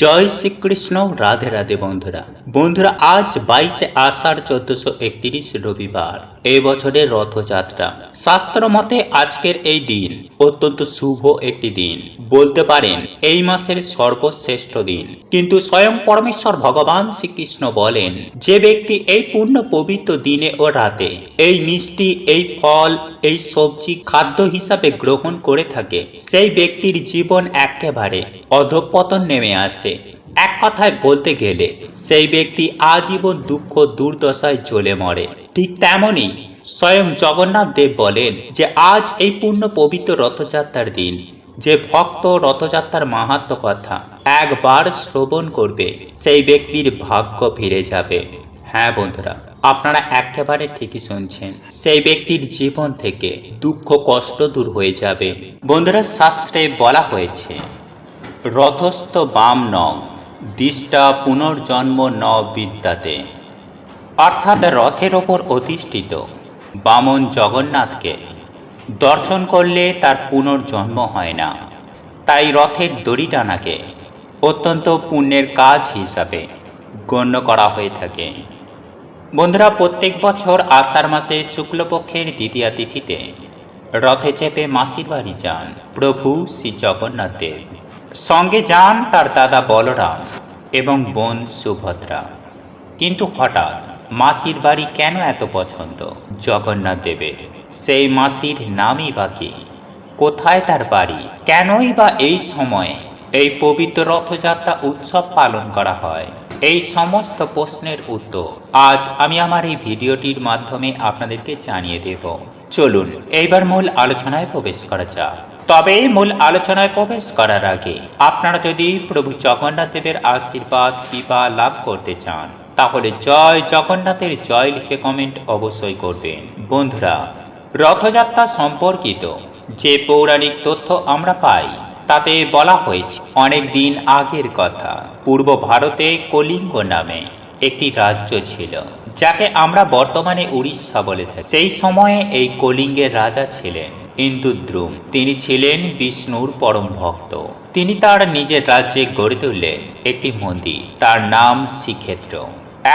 জয় শ্রীকৃষ্ণ, রাধে রাধে বন্ধুরা। বন্ধুরা, আজ বাইশে আষাঢ় চোদ্দশো একত্রিশ রবিবার এই বছরের রথযাত্রা। শাস্ত্র মতে আজকের এই দিন অত্যন্ত শুভ একটি দিন। বলতে পারেন, এই মাসের সর্বশ্রেষ্ঠ দিন। কিন্তু স্বয়ং পরমেশ্বর ভগবান শ্রীকৃষ্ণ বলেন, যে ব্যক্তি এই পূর্ণ পবিত্র দিনে ও রাতে এই মিষ্টি, এই ফল, এই সবজি খাদ্য হিসাবে গ্রহণ করে থাকে, সেই ব্যক্তির জীবন একেবারে অধঃপতন নেমে আসে। এক কথায় বলতে গেলে, সেই ব্যক্তি আজীবন দুঃখ, দুর্দশায় জ্বলে মরে। ঠিক তেমনই স্বয়ং জগন্নাথ দেব বলেন যে, আজ এই পূর্ণ পবিত্র রথযাত্রার দিন। যে ভক্ত রথযাত্রার মাহাত্ম কথা একবার শ্রবণ করবে, সেই ব্যক্তির ভাগ্য ফিরে যাবে। হ্যাঁ বন্ধুরা, আপনারা একেবারে ঠিকই শুনছেন। সেই ব্যক্তির জীবন থেকে দুঃখ, কষ্ট দূর হয়ে যাবে। বন্ধুরা, শাস্ত্রে বলা হয়েছে রথস্থ বাম ন, দিষ্টা পুনর্জন্ম ন বিদ্যাতে। অর্থাৎ রথের ওপর অধিষ্ঠিত বামন জগন্নাথকে দর্শন করলে তার পুনর্জন্ম হয় না। তাই রথের দড়ি টানাকে অত্যন্ত পুণ্যের কাজ হিসাবে গণ্য করা হয়ে থাকে। বন্ধুরা, প্রত্যেক বছর আষাঢ় মাসে শুক্লপক্ষের দ্বিতীয়া তিথিতে রথে চেপে মাসির বাড়ি যান প্রভু শ্রী জগন্নাথ দেব। সঙ্গে যান তার দাদা বলরাম এবং বোন সুভদ্রা। কিন্তু হঠাৎ মাসির বাড়ি কেন এত পছন্দ? জগন্নাথ দেবের সেই মাসির নামই বা কি? কোথায় তার বাড়ি? কেনই বা এই সময়ে এই পবিত্র রথযাত্রা উৎসব পালন করা হয়? এই সমস্ত প্রশ্নের উত্তর আজ আমি আমার এই ভিডিওটির মাধ্যমে আপনাদেরকে জানিয়ে দেব। চলুন, এইবার মূল আলোচনায় প্রবেশ করা যাক। তবে মূল আলোচনায় প্রবেশ করার আগে, আপনারা যদি প্রভু জগন্নাথ দেবের আশীর্বাদ, কৃপা লাভ করতে চান, তাহলে জয় জগন্নাথের জয় লিখে কমেন্ট অবশ্যই করবেন। বন্ধুরা, রথযাত্রা সম্পর্কিত যে পৌরাণিক তথ্য আমরা পাই, তাতে বলা হয়েছে অনেক দিন আগের কথা। পূর্ব ভারতে কলিঙ্গ নামে একটি রাজ্য ছিল, যাকে আমরা বর্তমানে উড়িষ্যা বলে থাকি। সেই সময়ে এই কলিঙ্গের রাজা ছিলেন ইন্দুদ্রুম। তিনি ছিলেন বিষ্ণুর পরম ভক্ত। তিনি তার নিজের রাজ্যে গড়ে তুললেন একটি মন্দির, তার নাম শ্রীক্ষেত্র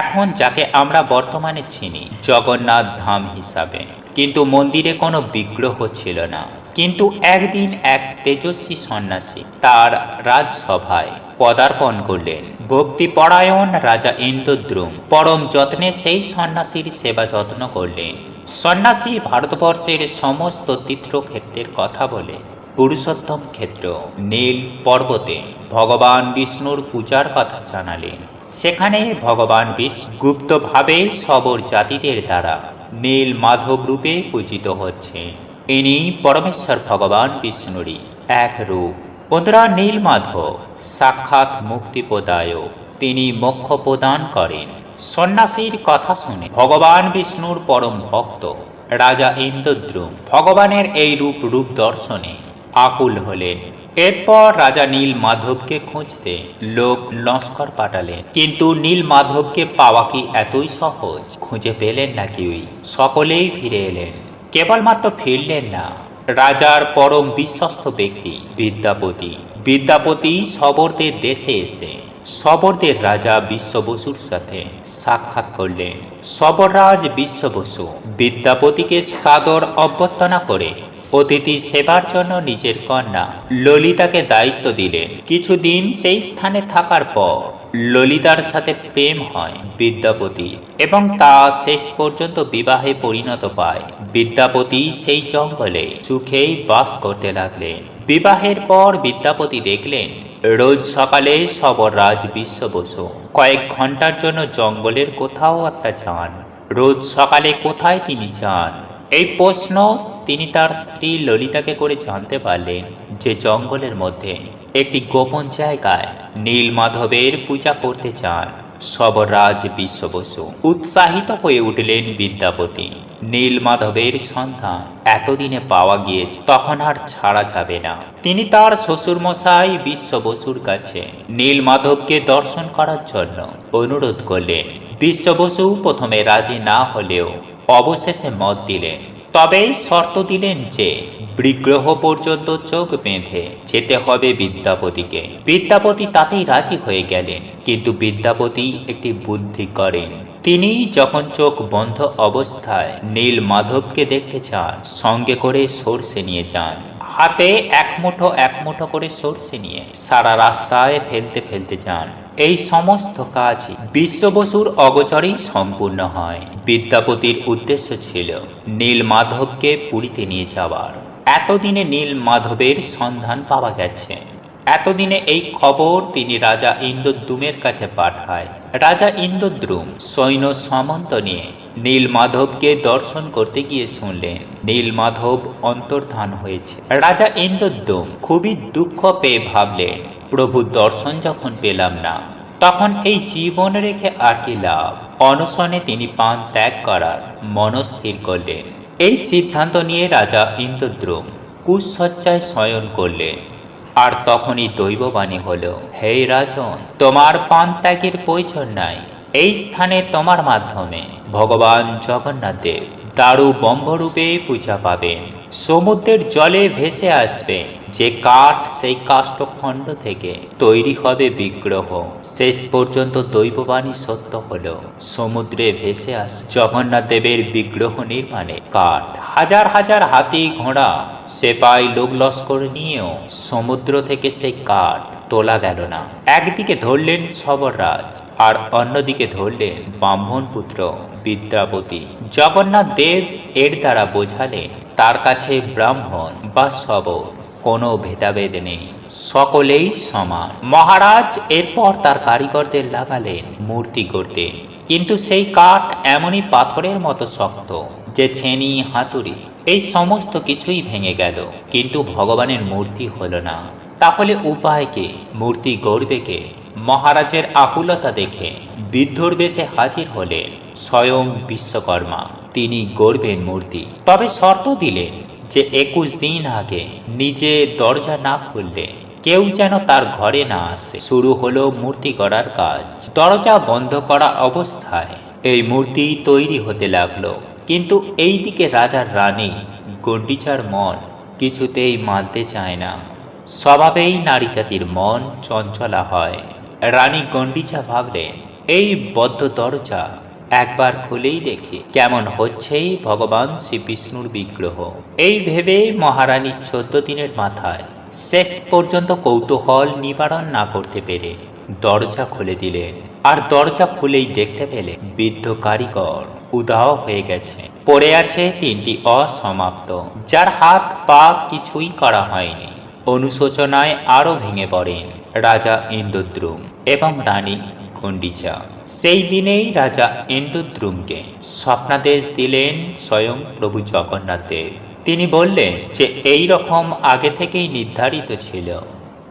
এখন যাকে আমরা বর্তমানে চিনি, জগন্নাথ ধাম হিসাবে। কিন্তু মন্দিরে কোনো বিগ্রহ ছিল না। কিন্তু একদিন এক তেজস্বী সন্ন্যাসী তার রাজসভায় পদার্পণ করলেন। ভক্তিপরায়ণ রাজা ইন্দ্রদ্রুম পরম যত্নে সেই সন্ন্যাসীর সেবা যত্ন করলেন। সন্ন্যাসী ভারতবর্ষের সমস্ত তীর্থক্ষেত্রের কথা বলে, পুরুষোত্তম ক্ষেত্র, নীল পর্বতে ভগবান বিষ্ণুর পূজার কথা জানালেন। সেখানে ভগবান বিষ্ণু গুপ্তভাবে সবর জাতিদের দ্বারা নীল মাধব রূপে পূজিত হচ্ছে ইনি পরমেশ্বর ভগবান বিষ্ণুরই এক রূপ। বন্ধুরা নীল মাধব সাক্ষাৎ মুক্তি প্রদায়ক তিনি মোক্ষ প্রদান করেন। সন্ন্যাসীর কথা শুনে ভগবান বিষ্ণুর পরম ভক্ত, রাজা ইন্দ্রদ্রুম ভগবানের এই রূপ রূপ দর্শনে আকুল হলেন। এরপর রাজা নীল মাধবকে খুঁজতে লোক লস্কর পাঠালেন। কিন্তু নীল মাধবকে পাওয়া কি এতই সহজ? খুঁজে পেলেন না কেউই। সকলেই ফিরে এলেন। কেবলমাত্র ফিরলেন না। রাজার পরম বিশ্বস্ত ব্যক্তি, বিদ্যাপতি। বিদ্যাপতি সবরদের দেশে এসে সবরদের রাজা বিশ্ববসুর সাথে সাক্ষাৎ করলেন। সবররাজ বিশ্ববসু বিদ্যাপতিকে সাদর অভ্যর্থনা করে অতিথি সেবার জন্য নিজের কন্যা ললিতাকে দায়িত্ব দিলেন। কিছুদিন সেই স্থানে থাকার পর ললিতার সাথে প্রেম হয় বিদ্যাপতি এবং তা শেষ পর্যন্ত বিবাহে পরিণত পায়। বিদ্যাপতি সেই জঙ্গলে সুখেই বাস করতে লাগলেন। বিবাহের পর বিদ্যাপতি দেখলেন, রোজ সকালে সবররাজ বিশ্ব বসু। কয়েক ঘণ্টার জন্য জঙ্গলের কোথাও একটা যান। রোজ সকালে কোথায় তিনি যান? এই প্রশ্ন তিনি তার স্ত্রী ললিতাকে করে জানতে পারলেন যে জঙ্গলের মধ্যে একটি গোপন জায়গায় নীল মাধবের পূজা করতে চান সবরাজ বিশ্ব বসু। উৎসাহিত হয়ে উঠলেন বিদ্যাপতি। নীল মাধবের সন্ধান এতদিনে পাওয়া গিয়েছে, তখন আর ছাড়া যাবে না। তিনি তার শ্বশুর মশাই বিশ্ব বসুর কাছে নীল মাধবকে দর্শন করার জন্য অনুরোধ করলেন। বিশ্ব বসু প্রথমে রাজি না হলেও অবশেষে মত দিলেন। তবে শর্ত দিলেন যে, বিগ্রহ পর্যন্ত চোখ বেঁধে যেতে হবে বিদ্যাপতিকে। বিদ্যাপতি তাতেই রাজি হয়ে গেলেন, কিন্তু বিদ্যাপতি একটি বুদ্ধি করেন। তিনি যখন চোখ বন্ধ অবস্থায় নীল মাধবকে দেখতে চান, সঙ্গে করে সর্ষে নিয়ে যান। হাতে এক মুঠো এক মুঠো করে সর্ষে নিয়ে সারা রাস্তায় ফেলতে ফেলতে যান। এই সমস্ত কাজ বিশ্ববসুর অগচরেই সম্পূর্ণ হয়। বিদ্যাপতির উদ্দেশ্য ছিল নীল মাধবকে পুরীতে নিয়ে যাওয়ার। এতদিনে নীল মাধবের সন্ধান পাওয়া গেছে। এতদিনে এই খবর তিনি রাজা ইন্দ্রদ্যুমের কাছে পাঠায়। রাজা ইন্দ্রদ্যুম সৈন্য সামন্ত নিয়ে নীল মাধবকে দর্শন করতে গিয়ে শুনলেন। নীল মাধব অন্তর্ধান হয়েছে। রাজা ইন্দ্রদ্যুম খুবই দুঃখ পেয়ে ভাবলেন, প্রভু দর্শন যখন পেলাম না, তখন এই জীবন রেখে আর কি লাভ? অনশনে তিনি পান ত্যাগ করার মনস্থির করলেন। এই সিদ্ধান্ত নিয়ে রাজা ইন্দ্রদ্রুম কুশসজ্জায় শয়ন করলেন। আর তখনই দৈববাণী হলো, হে রাজন, তোমার পান ত্যাগের প্রয়োজন নাই। এই স্থানে তোমার মাধ্যমে ভগবান জগন্নাথ দেব দারু বম্বরূপে পূজা পাবেন। সমুদ্রের জলে ভেসে আসবে। যে কাঠ সেই কাষ্ঠখণ্ড থেকে তৈরি হবে বিগ্রহ। শেষ পর্যন্ত দৈববাণী সত্য হলো। সমুদ্রে ভেসে আস জগন্নাথ দেবের বিগ্রহ নির্মাণে কাঠ। হাজার হাজার হাতি ঘোড়া, সেপাই লোক লস্কর নিয়েও সমুদ্র থেকে সেই কাঠ তোলা গেল না। একদিকে ধরলেন সবররাজ আর অন্যদিকে ধরলেন ব্রাহ্মণ পুত্র। বিদ্যাপতি। জগন্নাথ দেব এর দ্বারা বোঝালেন, তার কাছে ব্রাহ্মণ বা সবর, কোনো ভেদাভেদ নেই, সকলেই সমান। মহারাজ এরপর তার কারিগরদের লাগালেন, মূর্তি করতে কিন্তু সেই কাঠ এমনই পাথরের মতো শক্ত, যে ছেনি, হাতুড়ি, এই সমস্ত কিছুই ভেঙে গেল। কিন্তু ভগবানের মূর্তি হলো না। তাহলে উপায় কে? মূর্তি গড়বে কে? মহারাজের আকুলতা দেখে বিদ্ধর বেশে হাজির হলেন। স্বয়ং বিশ্বকর্মা, তিনি গড়বেন মূর্তি। তবে শর্ত দিলেন যে একুশ দিন আগে নিজে দরজা না খুললে কেউ যেন তার ঘরে না আসে। শুরু হলো মূর্তি গড়ার কাজ। দরজা বন্ধ করা অবস্থায় এই মূর্তি তৈরি হতে লাগল। কিন্তু এই দিকে রাজার রানী গন্ডিচার মন কিছুতেই মানতে চায় না। স্বভাবেই নারী জাতির মন চঞ্চলা হয়। রানী গন্ডিচা ভাবলেন, এই বদ্ধ দরজা একবার খুলেই দেখি কেমন হচ্ছে ভগবান শ্রী বিষ্ণুর বিগ্রহ। এই ভেবে মহারানী চোদ্দ দিনের মাথায় শেষ পর্যন্ত কৌতূহল নিবারণ না করতে পেরে দরজা খুলে দিলেন। আর দরজা খুলেই দেখতে পেলে বৃদ্ধ কারিগর উদাও হয়ে গেছে। পড়ে আছে তিনটি অসমাপ্ত, যার হাত পা কিছুই করা হয়নি। অনুশোচনায় আরও ভেঙে পড়েন। রাজা ইন্দ্রদ্রুম এবং রানী খণ্ডিচা সেই দিনেই রাজা ইন্দ্রদ্রুমকে স্বপ্নাদেশ দিলেন স্বয়ং প্রভু জগন্নাথ। দেব তিনি বললেন যে, এই রকম আগে থেকেই নির্ধারিত ছিল।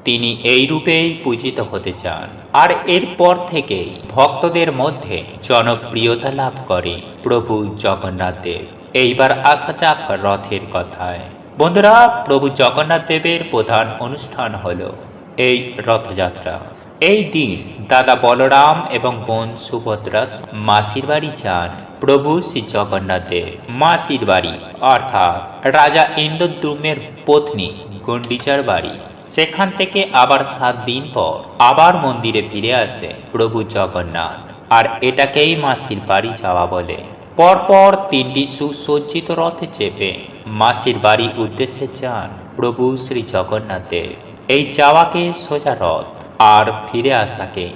তিনি এই রূপেই পূজিত হতে চান। আর এরপর থেকেই ভক্তদের মধ্যে জনপ্রিয়তা লাভ করে প্রভু জগন্নাথ। দেব এইবার আসা যাক রথের কথায়। বন্ধুরা, প্রভু জগন্নাথ দেবের প্রধান অনুষ্ঠান হলো এই রথযাত্রা। এই দিন দাদা বলরাম এবং বোন সুভদ্রা মাসির বাড়ি যান। প্রভু শ্রী জগন্নাথ মাসির বাড়ি, অর্থাৎ রাজা ইন্দ্রদ্যুমের পত্নী গন্ডিচার বাড়ি। সেখান থেকে আবার সাত দিন পর আবার মন্দিরে ফিরে আসে প্রভু জগন্নাথ। আর এটাকেই মাসির বাড়ি যাওয়া বলে। পরপর তিনটি সুসজ্জিত রথে চেপে মাসির বাড়ি উদ্দেশ্যে যান প্রভু শ্রী জগন্নাথ দেব এই যাওয়াকে সোজা রথ, আর ফিরে আসাকে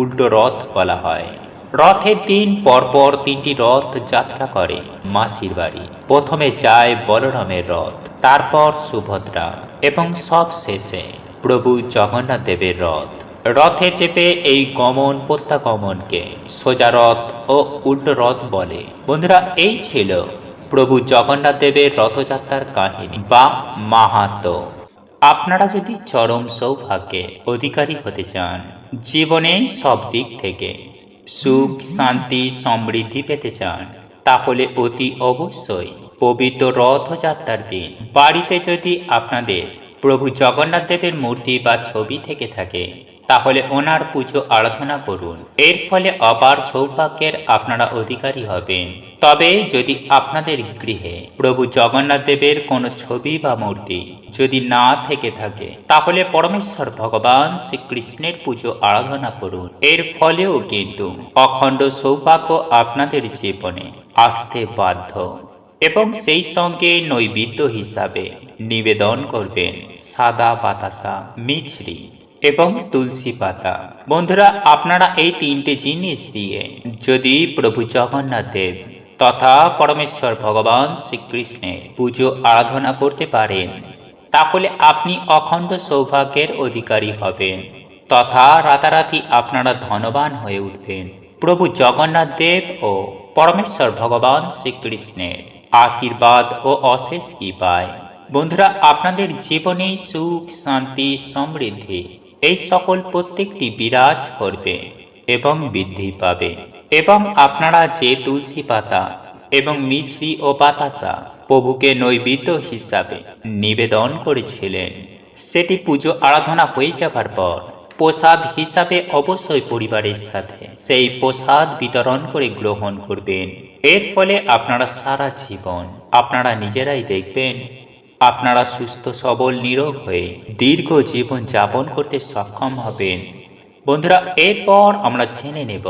উল্টো রথ বলা হয়। রথের দিন পরপর তিনটি রথ যাত্রা করে মাসির বাড়ি। প্রথমে যায় বলরামের রথ, তারপর সুভদ্রা এবং সব শেষে প্রভু জগন্নাথ দেবের রথ। রথে চেপে এই গমন প্রত্যাগমনকে সোজা রথ ও উল্টো রথ বলে। বন্ধুরা, এই ছিল প্রভু জগন্নাথ দেবের রথযাত্রার কাহিনী বা মাহাত্ম। আপনারা যদি চরম সৌভাগ্যে অধিকারী হতে চান, জীবনে সব দিক থেকে সুখ, শান্তি, সমৃদ্ধি পেতে চান, তাহলে অতি অবশ্যই পবিত্র রথযাত্রার দিন। বাড়িতে যদি আপনাদের প্রভু জগন্নাথ দেবের মূর্তি বা ছবি থেকে থাকে তাহলে ওনার পুজো আরাধনা করুন। এর ফলে অপার সৌভাগ্যের আপনারা অধিকারী হবেন। তবে যদি আপনাদের গৃহে প্রভু জগন্নাথ দেবের কোনো ছবি বা মূর্তি যদি না থেকে থাকে, তাহলে পরমেশ্বর ভগবান শ্রীকৃষ্ণের পুজো আরাধনা করুন। এর ফলেও কিন্তু অখণ্ড সৌভাগ্য আপনাদের জীবনে আসতে বাধ্য। এবং সেই সঙ্গে নৈবেদ্য হিসাবে নিবেদন করবেন সাদা বাতাসা মিছরি। এবং তুলসী পাতা। বন্ধুরা, আপনারা এই তিনটে জিনিস দিয়ে যদি প্রভু জগন্নাথ দেব তথা পরমেশ্বর ভগবান শ্রীকৃষ্ণের পুজো আরাধনা করতে পারেন, তাহলে আপনি অখণ্ড সৌভাগ্যের অধিকারী হবেন তথা রাতারাতি আপনারা ধনবান হয়ে উঠবেন। প্রভু জগন্নাথ দেব ও পরমেশ্বর ভগবান শ্রীকৃষ্ণের আশীর্বাদ ও অশেষ কৃপায়। বন্ধুরা, আপনাদের জীবনে সুখ, শান্তি, সমৃদ্ধি এই সকল প্রত্যেকটি বিরাজ করবে এবং বৃদ্ধি পাবে। এবং আপনারা যে তুলসী পাতা এবং মিছরি ও বাতাসা প্রভুকে নৈবেদ্য হিসাবে নিবেদন করেছিলেন, সেটি পুজো আরাধনা হয়ে যাবার পর প্রসাদ হিসাবে অবশ্যই পরিবারের সাথে সেই প্রসাদ বিতরণ করে গ্রহণ করবেন। এর ফলে আপনারা সারা জীবন আপনারা নিজেরাই দেখবেন আপনারা সুস্থ, সবল, নিরোগ হয়ে দীর্ঘ জীবন যাপন করতে সক্ষম হবেন। বন্ধুরা, এরপর আমরা জেনে নেব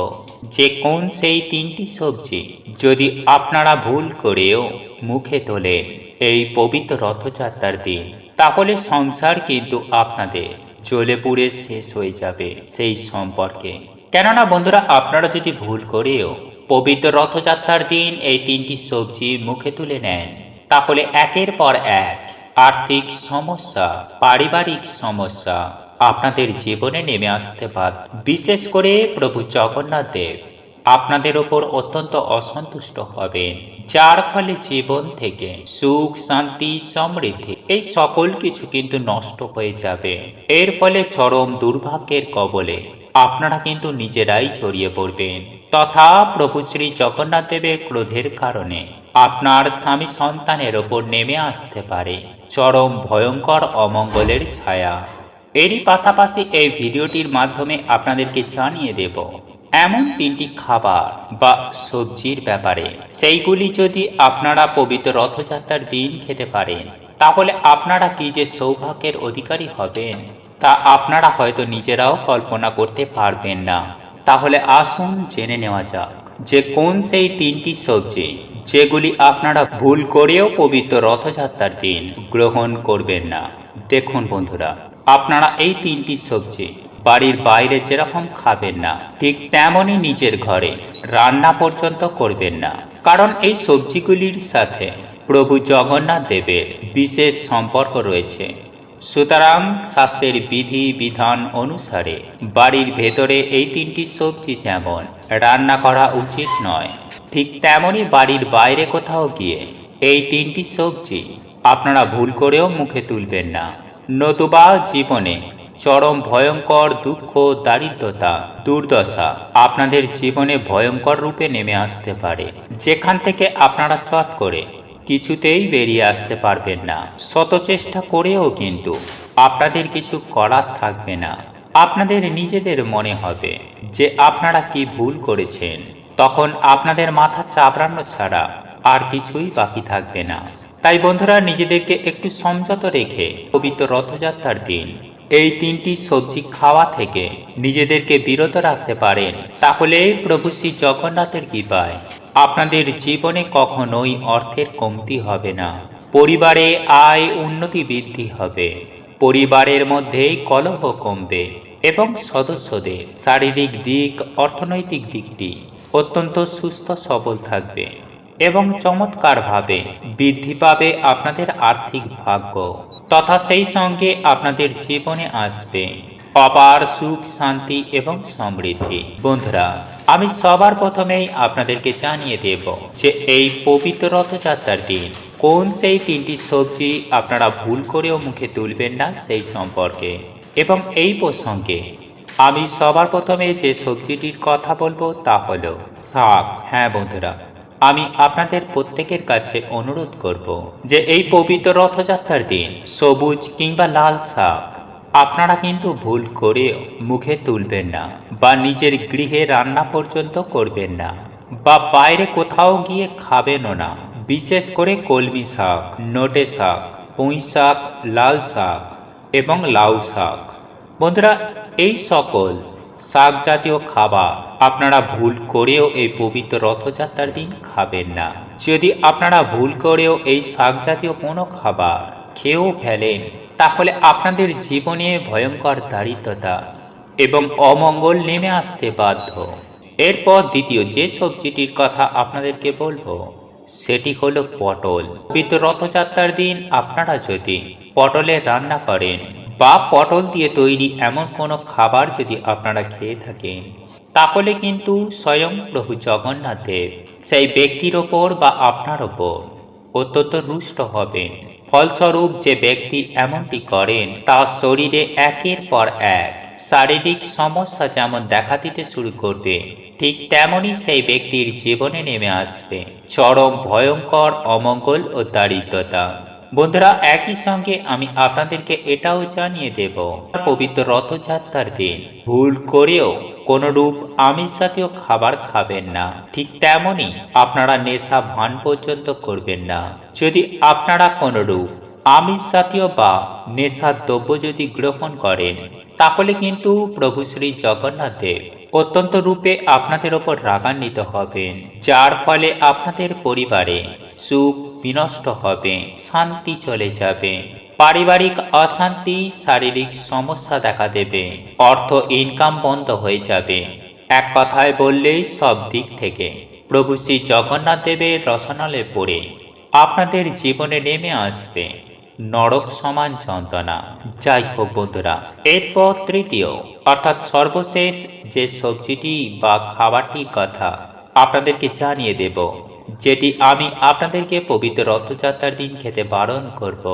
যে কোন সেই তিনটি সবজি যদি আপনারা ভুল করেও মুখে তোলেন এই পবিত্র রথযাত্রার দিন, তাহলে সংসার কিন্তু আপনাদের জ্বলে পুড়ে শেষ হয়ে যাবে সেই সম্পর্কে। কেননা বন্ধুরা, আপনারা যদি ভুল করেও পবিত্র রথযাত্রার দিন এই তিনটি সবজি মুখে তুলে নেন তাহলে একের পর এক। আর্থিক সমস্যা, পারিবারিক সমস্যা আপনাদের জীবনে নেমে আসতে বাধ্য বিশেষ করে প্রভু জগন্নাথ দেব আপনাদের ওপর অত্যন্ত অসন্তুষ্ট হবেন, যার ফলে জীবন থেকে সুখ, শান্তি, সমৃদ্ধি এই সকল কিছু কিন্তু নষ্ট হয়ে যাবে। এর ফলে চরম দুর্ভাগ্যের কবলে আপনারা কিন্তু নিজেরাই জড়িয়ে পড়বেন। তথা প্রভু শ্রী জগন্নাথ দেবের ক্রোধের কারণে আপনার স্বামী সন্তানের ওপর নেমে আসতে পারে। চরম ভয়ঙ্কর অমঙ্গলের ছায়া। এরই পাশাপাশি এই ভিডিওটির মাধ্যমে আপনাদেরকে জানিয়ে দেব, এমন তিনটি খাবার বা সবজির ব্যাপারে, সেইগুলি যদি আপনারা পবিত্র রথযাত্রার দিন খেতে পারেন, তাহলে আপনারা কি যে সৌভাগ্যের অধিকারী হবেন, তা আপনারা হয়তো নিজেরাও কল্পনা করতে পারবেন না। তাহলে আসুন জেনে নেওয়া যাক যে কোন সেই তিনটি সবজি যেগুলি আপনারা ভুল করেও পবিত্র রথযাত্রার দিন গ্রহণ করবেন না। দেখুন বন্ধুরা, আপনারা এই তিনটি সবজি বাড়ির বাইরে যেরকম খাবেন না, ঠিক তেমনই নিজের ঘরে রান্না পর্যন্ত করবেন না। কারণ এই সবজিগুলির সাথে প্রভু জগন্নাথ দেবের বিশেষ সম্পর্ক রয়েছে। সুতরাং স্বাস্থ্যের বিধি, বিধান অনুসারে বাড়ির ভেতরে এই তিনটি সবজি যেমন রান্না করা উচিত নয় ঠিক তেমনই বাড়ির বাইরে কোথাও গিয়ে এই তিনটি সবজি আপনারা ভুল করেও মুখে তুলবেন না। নতুবা জীবনে চরম ভয়ঙ্কর দুঃখ, দারিদ্রতা, দুর্দশা আপনাদের জীবনে ভয়ঙ্কর রূপে নেমে আসতে পারে। যেখান থেকে আপনারা চট করে কিছুতেই বেরিয়ে আসতে পারবেন না। শত চেষ্টা করেও কিন্তু আপনাদের কিছু করার থাকবে না। আপনাদের নিজেদের মনে হবে যে আপনারা কি ভুল করেছেন। তখন আপনাদের মাথা চাপড়ানো ছাড়া আর কিছুই বাকি থাকবে না। তাই বন্ধুরা, নিজেদেরকে একটু সংযত রেখে পবিত্র রথযাত্রার দিন, এই তিনটি সবজি খাওয়া থেকে নিজেদেরকে বিরত রাখতে পারেন। তাহলে প্রভু শ্রী জগন্নাথের কৃপায় আপনাদের জীবনে কখনোই অর্থের কমতি হবে না। পরিবারে আয় উন্নতি বৃদ্ধি হবে। পরিবারের মধ্যে কলহ কমবে এবং সদস্যদের শারীরিক দিক, অর্থনৈতিক দিকটি অত্যন্ত সুস্থ, সবল থাকবে এবং চমৎকারভাবে বৃদ্ধি পাবে আপনাদের আর্থিক ভাগ্য। তথা সেই সঙ্গে আপনাদের জীবনে আসবে অপার সুখ, শান্তি এবং সমৃদ্ধি। বন্ধুরা, আমি সবার প্রথমেই আপনাদেরকে জানিয়ে দেব যে এই পবিত্র রথযাত্রার দিন কোন সেই তিনটি সবজি আপনারা ভুল করেও মুখে তুলবেন না সেই সম্পর্কে। এবং এই প্রসঙ্গে আমি সবার প্রথমে যে সবজিটির কথা বলব তা হলো শাক। হ্যাঁ বন্ধুরা, আমি আপনাদের প্রত্যেকের কাছে অনুরোধ করব যে এই পবিত্র রথযাত্রার দিন সবুজ কিংবা লাল শাক আপনারা কিন্তু ভুল করে মুখে তুলবেন না বা নিজের গৃহে রান্না পর্যন্ত করবেন না বা বাইরে কোথাও গিয়ে খাবেনও না। বিশেষ করে কলমি শাক, নোটে শাক, পুঁই শাক, লাল শাক এবং লাউ শাক। বন্ধুরা এই সকল শাক জাতীয় খাবার আপনারা ভুল করেও এই পবিত্র রথযাত্রার দিন খাবেন না। যদি আপনারা ভুল করেও এই শাক জাতীয় কোনো খাবার খেয়েও ফেলেন, তাহলে আপনাদের জীবনে ভয়ঙ্কর দারিদ্রতা এবং অমঙ্গল নেমে আসতে বাধ্য। এরপর দ্বিতীয় যে সবজিটির কথা আপনাদেরকে বলব, সেটি হলো পটল। পবিত্র রথযাত্রার দিন আপনারা যদি পটলের রান্না করেন বা পটল দিয়ে তৈরি এমন কোনো খাবার যদি আপনারা খেয়ে থাকেন, তাহলে কিন্তু স্বয়ং প্রভু জগন্নাথ দেব সেই ব্যক্তির ওপর বা আপনার ওপর অত্যন্ত রুষ্ট হবেন। ফলস্বরূপ যে ব্যক্তি এমনটি করেন, তার শরীরে একের পর এক শারীরিক সমস্যা যেমন দেখা দিতে শুরু করবে, ঠিক তেমনই সেই ব্যক্তির জীবনে নেমে আসবে। চরম ভয়ঙ্কর, অমঙ্গল ও দারিদ্রতা। বন্ধুরা, একই সঙ্গে আমি আপনাদেরকে এটাও জানিয়ে দেব। পবিত্র রথযাত্রার দিন। ভুল করেও কোনরূপ আমিষ জাতীয় খাবার খাবেন না। ঠিক তেমনই আপনারা নেশা ভান পর্যন্ত করবেন না। যদি আপনারা কোনরূপ আমিষ জাতীয় বা নেশার দ্রব্য যদি গ্রহণ করেন, তাহলে কিন্তু প্রভু শ্রী জগন্নাথ দেব অত্যন্ত রূপে আপনাদের ওপর রাগান্বিত হবেন। যার ফলে আপনাদের পরিবারে সুখ বিনষ্ট হবে, শান্তি চলে যাবে। পারিবারিক অশান্তি, শারীরিক সমস্যা দেখা দেবে। অর্থ ইনকাম বন্ধ হয়ে যাবে। এক কথায় বললেই সব দিক থেকে। প্রভু শ্রী জগন্নাথ দেবের রসনালে পড়ে। আপনাদের জীবনে নেমে আসবে। নরক সমান যন্ত্রণা। যাই হোক বন্ধুরা, এরপর তৃতীয়, অর্থাৎ সর্বশেষ যে সবজিটি বা খাবারটির কথা আপনাদেরকে জানিয়ে দেব। যেটি আমি আপনাদেরকে পবিত্র রথযাত্রার দিন খেতে বারণ করব,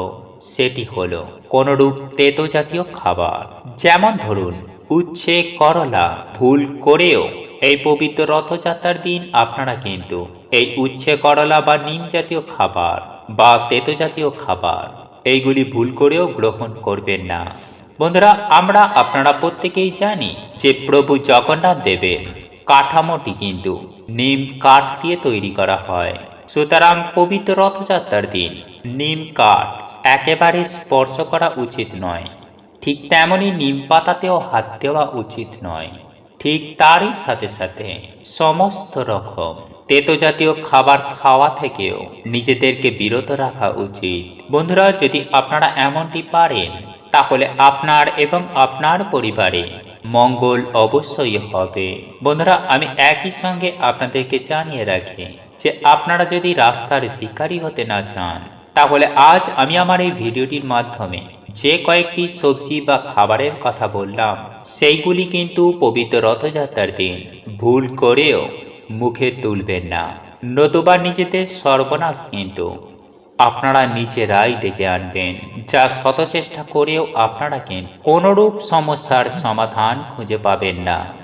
সেটি হলো কোনরূপ তেতো জাতীয় খাবার। যেমন ধরুন, উচ্ছে, করলা, ভুল করেও এই পবিত্র রথযাত্রার দিন আপনারা কিন্তু এই উচ্ছে, করলা বা নিম জাতীয় খাবার বা তেতো জাতীয় খাবার এইগুলি ভুল করেও গ্রহণ করবেন না। বন্ধুরা, আমরা আপনারা প্রত্যেকেই জানি যে প্রভু জগন্নাথ দেবের কাঠামোটি কিন্তু নিম কাঠ দিয়ে তৈরি করা হয়। সুতরাং পবিত্র রথযাত্রার দিন নিম কাঠ একেবারে স্পর্শ করা উচিত নয়। ঠিক তেমনই নিম পাতাতেও হাত দেওয়া উচিত নয়। ঠিক তারই সাথে সাথে সমস্ত রকম তেতো জাতীয় খাবার খাওয়া থেকেও নিজেদেরকে বিরত রাখা উচিত। বন্ধুরা, যদি আপনারা এমনটি পারেন, তাহলে আপনার এবং আপনার পরিবারে মঙ্গল অবশ্যই হবে। বন্ধুরা, আমি একই সঙ্গে আপনাদেরকে জানিয়ে রাখি যে আপনারা যদি রাস্তার ভিখারি হতে না চান, তাহলে আজ আমি আমার এই ভিডিওটির মাধ্যমে যে কয়েকটি সবজি বা খাবারের কথা বললাম, সেইগুলি কিন্তু পবিত্র রথযাত্রার দিন। ভুল করেও মুখে তুলবেন না। নতুবা নিজেদের সর্বনাশ কিন্তু আপনারা নিজেরাই ডেকে আনবেন। যা শত চেষ্টা করেও আপনারা কেন কোনোরূপ সমস্যার সমাধান খুঁজে পাবেন না।